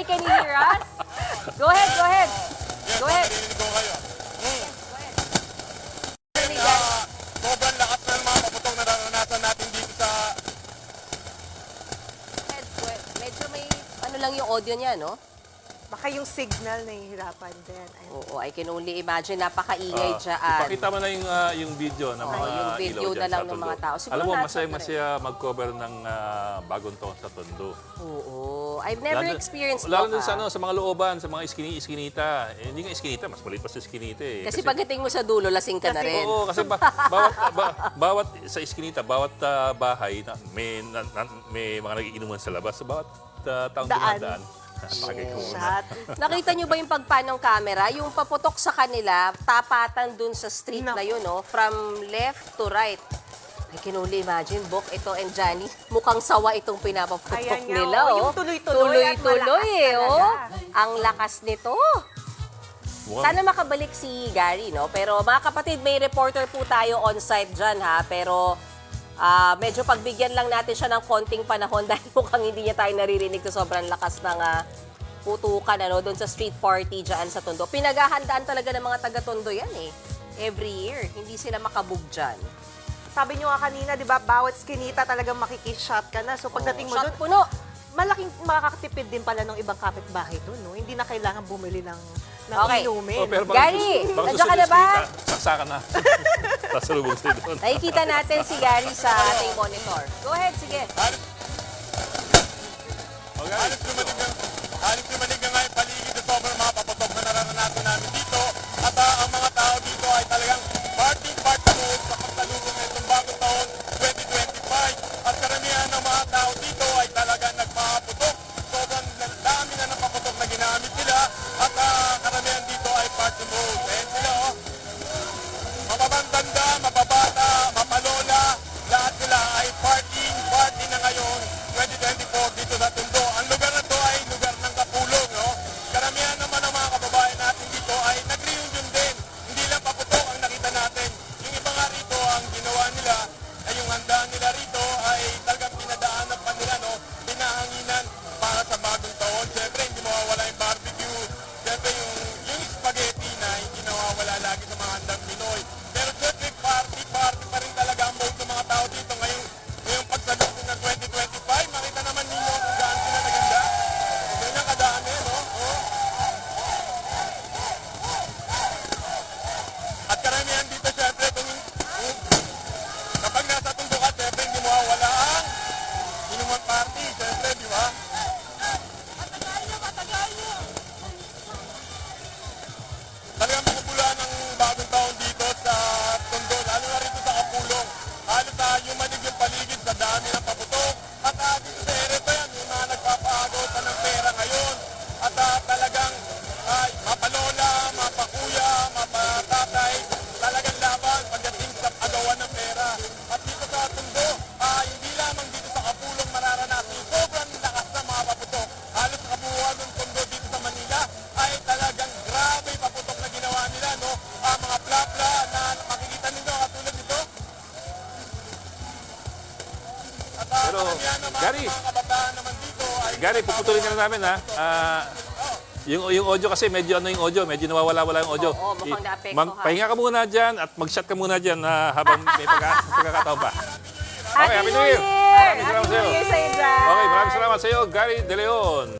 Gary, can you hear us? Go ahead, go ahead. Yes, Go ahead. kayo. Hmm. Go ahead. Ah, sobrang lakas ng mga paputong na naranasan natin dito sa... Go ahead, go ahead. Medyo may ano lang yung audio niya, no? Baka yung signal nahihirapan din. Ayun. Oo, I can only imagine. Napakaingay Ah, dyan. Ipakita mo na yung, ah, yung video ng Oo, mga yung video ilaw na lang ng mga tao. Siguro Alam mo, nasa masaya ano masaya mag-cover ng ah, bagong taon sa Tondo. Oo. I've never Lalo- experienced Lalo din sa, ano, sa mga looban, sa mga iskini, iskinita. Eh, hindi nga iskinita, mas maliit pa sa iskinita eh. Kasi pagdating mo sa dulo, lasing ka na rin. Oo, kasi ba, bawat, ba- bawat sa iskinita, bawat ah, bahay, na, may, na, na- may mga nagiinuman sa labas. Sa bawat uh, taong Daan. dumadaan. Pakay ko muna. Shot. Nakita nyo ba yung pagpanong camera? Yung paputok sa kanila, tapatan dun sa street na yun, no? From left to right. I can only imagine, Bok, ito and Johnny, mukhang sawa itong pinapaputok Ayan nga, nila, oh, oh. yung tuloy-tuloy at Tuloy-tuloy, malakas eh, oh. talaga. Ang lakas nito. Mukhang- Sana makabalik si Gary, no? Pero mga kapatid, may reporter po tayo on-site dyan, ha? Pero ah, medyo pagbigyan lang natin siya ng konting panahon dahil mukhang hindi niya tayo naririnig sa sobrang lakas ng ah, putukan, ano, doon sa street party dyan sa Tondo. Pinaghahandaan talaga ng mga taga-Tondo yan, eh. Every year. Hindi sila makabog dyan. Sabi nyo nga kanina, di ba, bawat skinita talagang makikishot ka na. So pagdating mo Shot doon, puno. Malaking makakatipid din pala ng ibang kapitbahay doon, no? Hindi na kailangan bumili ng, ng Okay. inumin. Oh, pero Gary, gusto- baka nandiyan gusto ka na ba? iskinita, Saksakan na. Lubog sila doon. Nakikita natin si Gary sa ating monitor. Go ahead, sige. Okay. halos lumanig na, Pero, Gary. Gary, puputulin ka na namin ha. Ah, yung, yung audio kasi, medyo ano yung audio, medyo nawawala-wala yung audio. Oo, mukhang I- naapektuhan. pahinga ka muna dyan at mag-shot ka muna dyan ah, habang may pagka, pagkakataon pa. Okay, Happy New Year! Maraming salamat Happy sa'yo. New Year sa'yo dyan! Okay, maraming salamat sa iyo, Gary De Leon.